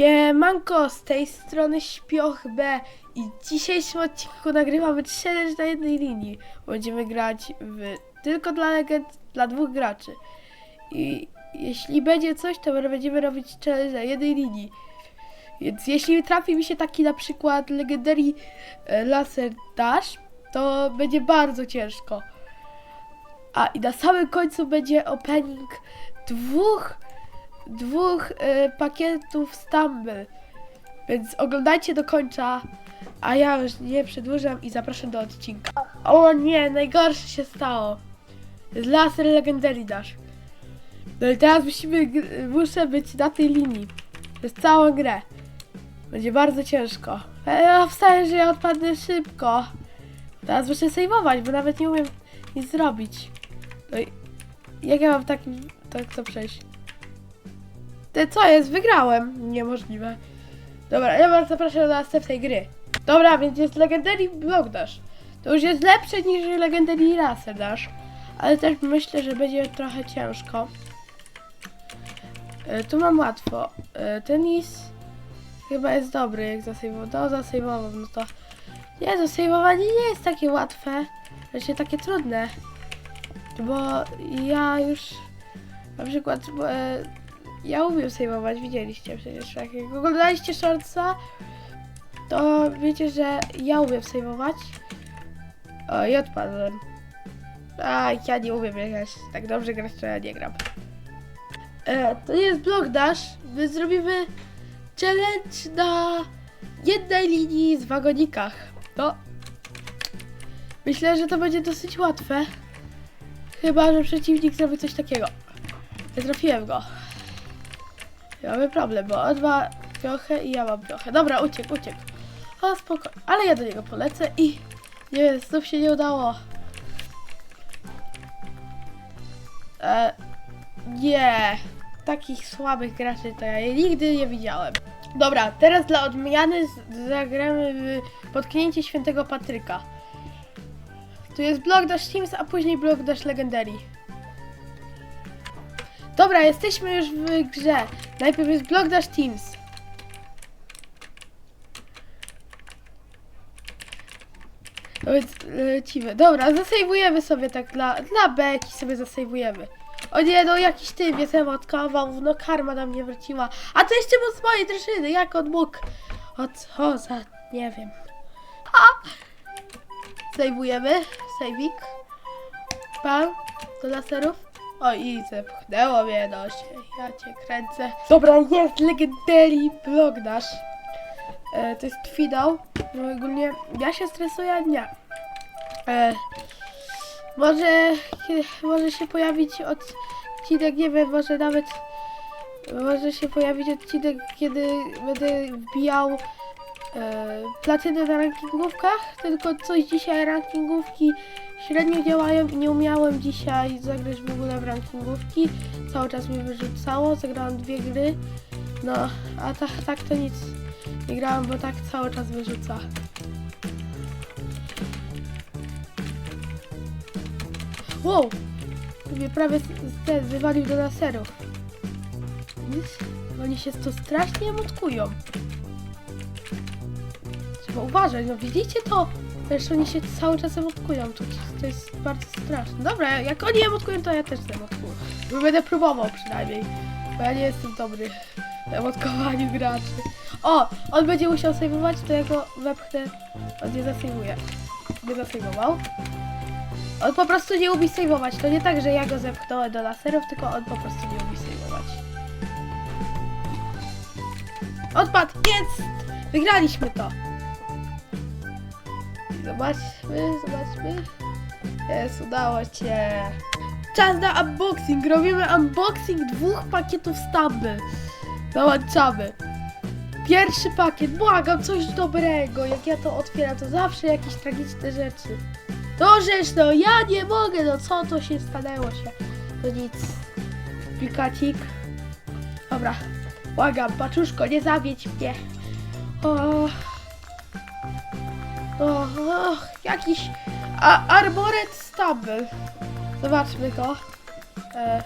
Siemanko, z tej strony Śpioch B i w dzisiejszym odcinku nagrywamy challenge na jednej linii. Będziemy grać w tylko dla legend, dla dwóch graczy. I jeśli będzie coś, to będziemy robić challenge na jednej linii. Więc jeśli trafi mi się taki na przykład Legendary e, Laser Dash, to będzie bardzo ciężko. A i na samym końcu będzie opening dwóch dwóch e, pakietów Stumble. Więc oglądajcie do końca, a ja już nie przedłużam i zapraszam do odcinka. O nie, najgorsze się stało. Laser Legendary Dash. No i teraz musimy, g- muszę być na tej linii. Przez całą grę. Będzie bardzo ciężko. E, Ja wstaję, że ja odpadnę szybko. Teraz muszę sejmować, bo nawet nie umiem nic zrobić. No i jak ja mam takim, tak to przejść? Ty co jest? Wygrałem. Niemożliwe. Dobra, ja was zapraszam do następnej gry. Dobra, więc jest Legendary Block Dash. To już jest lepsze niż Legendary Dash. Ale też myślę, że będzie trochę ciężko. E, tu mam łatwo. E, tenis chyba jest dobry, jak zasejmował. No, zasejmował, no to... Nie, zasejmowanie nie jest takie łatwe. Znaczy takie trudne. Bo ja już... Na przykład... E, ja umiem sejmować, widzieliście przecież. Jak oglądaliście shortsa, to wiecie, że ja umiem sejmować. O, i odpadłem. A, ja nie umiem grać. Tak dobrze grać, to ja nie gram. E, to nie jest Block Dash. My zrobimy challenge na jednej linii z wagonikach. No. Myślę, że to będzie dosyć łatwe. Chyba, że przeciwnik zrobi coś takiego. Nie trafiłem go. Mamy problem, bo on ma trochę i ja mam trochę. Dobra, uciekł, uciekł. O, spoko. Ale ja do niego polecę i... Nie, znów się nie udało. E, nie. Takich słabych graczy to ja nigdy nie widziałem. Dobra, teraz dla odmiany zagramy w potknięcie świętego Patryka. Tu jest Block Dash Teams, a później Block Dash Legendary. Dobra, jesteśmy już w grze. Najpierw jest Block Dash Teams. No lecimy. Dobra, zasejwujemy sobie tak dla, dla beki sobie zasejwujemy. O nie, no jakiś typ jest emotkował, no karma na mnie wróciła. A to jeszcze był z mojej drużyny, jak on mógł? O co za, nie wiem. A! Sejwujemy, sejwik. Pam, do laserów. O i zepchnęło mnie no się, ja cię kręcę. Dobra, jest Legendary Block Dash. E, to jest finał. No ogólnie ja się stresuję, a nie. E, może, może się pojawić odcinek, nie wiem, może nawet może się pojawić odcinek, kiedy będę wbijał e, platyny na rankingówkach, tylko coś dzisiaj rankingówki średnio działają i nie umiałem dzisiaj zagrać w ogóle w rankingówki. Cały czas mnie wyrzucało, zagrałam dwie gry, no a tak, tak to nic nie grałam, bo tak cały czas wyrzuca. Wow! Mnie prawie ten wywalił do laserów. Widzisz? Oni się tu strasznie emotkują. Trzeba uważać, no widzicie to? Wiesz, oni się cały czas emotkują, to, to jest bardzo straszne. Dobra, jak oni emotkują, to ja też emotkuję. Bo Będę próbował przynajmniej, bo ja nie jestem dobry w emotkowaniu graczy. O, on będzie musiał sejmować, to ja go wepchnę, on nie zasejmuje. Nie zasejmował. On po prostu nie umie sejmować, to nie tak, że ja go zepchnąłem do laserów, tylko on po prostu nie umie sejmować. Odpadł! Jest! Wygraliśmy to! Zobaczmy, zobaczmy. Jest, udało się. Czas na unboxing. Robimy unboxing dwóch pakietów Stumble. Dołączamy. Pierwszy pakiet, błagam, coś dobrego. Jak ja to otwieram, to zawsze jakieś tragiczne rzeczy. To rzecz, no ja nie mogę, no co to się stanęło się? No nic. Pikacik. Dobra, błagam, paczuszko, nie zawiedź mnie. O, o, o jakiś a, Armored Stumble. Zobaczmy go. E,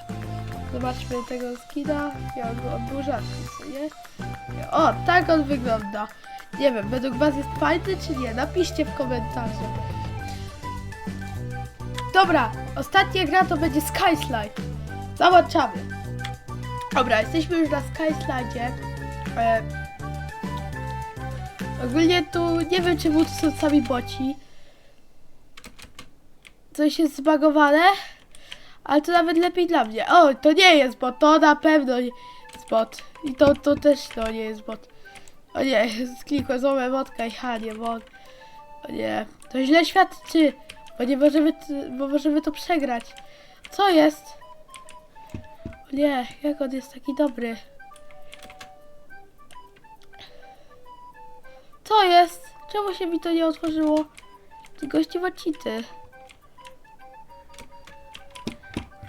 zobaczmy tego skina. Ja, rzadki, co nie? O, tak on wygląda. Nie wiem, według was jest fajny czy nie? Napiszcie w komentarzu. Dobra, ostatnia gra to będzie Skyslide. Zobaczamy. Dobra, jesteśmy już na Skyslide. E, ogólnie tu nie wiem czy tu są sami boci. Coś jest zbagowane, ale to nawet lepiej dla mnie. O, to nie jest bot, to na pewno jest bot. I to, to też to nie jest bot. O nie, sklikłem złą emotkę i ha, nie bot. O nie, to źle świadczy, bo nie możemy, bo możemy to przegrać. Co jest? O nie, jak on jest taki dobry. Czemu się mi to nie otworzyło? Ty gościwa cheaty.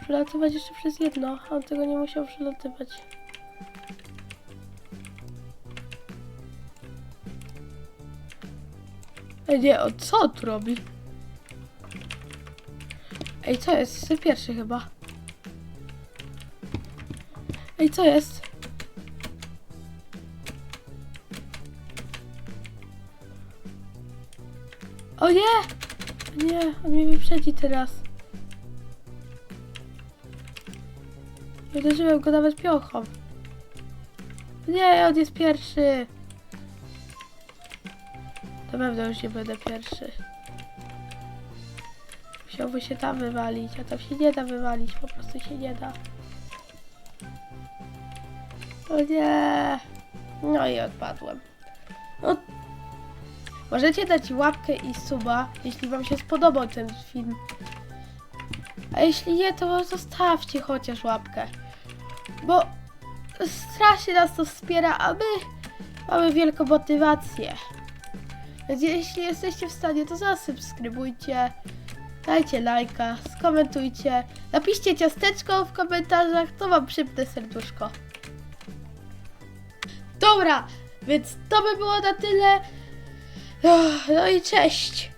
Przelatywać jeszcze przez jedno, on tego nie musiał przelatywać. Ej, nie, o co tu robi? Ej, co jest? Jestem pierwszy chyba. Ej, co jest? O nie! Nie, on mnie wyprzedzi teraz. Uderzyłem go nawet piochą. Nie, on jest pierwszy. Na pewno już nie będę pierwszy. Musiałby się tam wywalić, a tam się nie da wywalić, po prostu się nie da. O nie. No i odpadłem. Możecie dać łapkę i suba, jeśli wam się spodobał ten film. A jeśli nie, to zostawcie chociaż łapkę. Bo strasznie nas to wspiera, a my mamy wielką motywację. Więc jeśli jesteście w stanie, to zasubskrybujcie, dajcie lajka, skomentujcie, napiszcie ciasteczko w komentarzach, to wam przypnę serduszko. Dobra, więc to by było na tyle. No i cześć!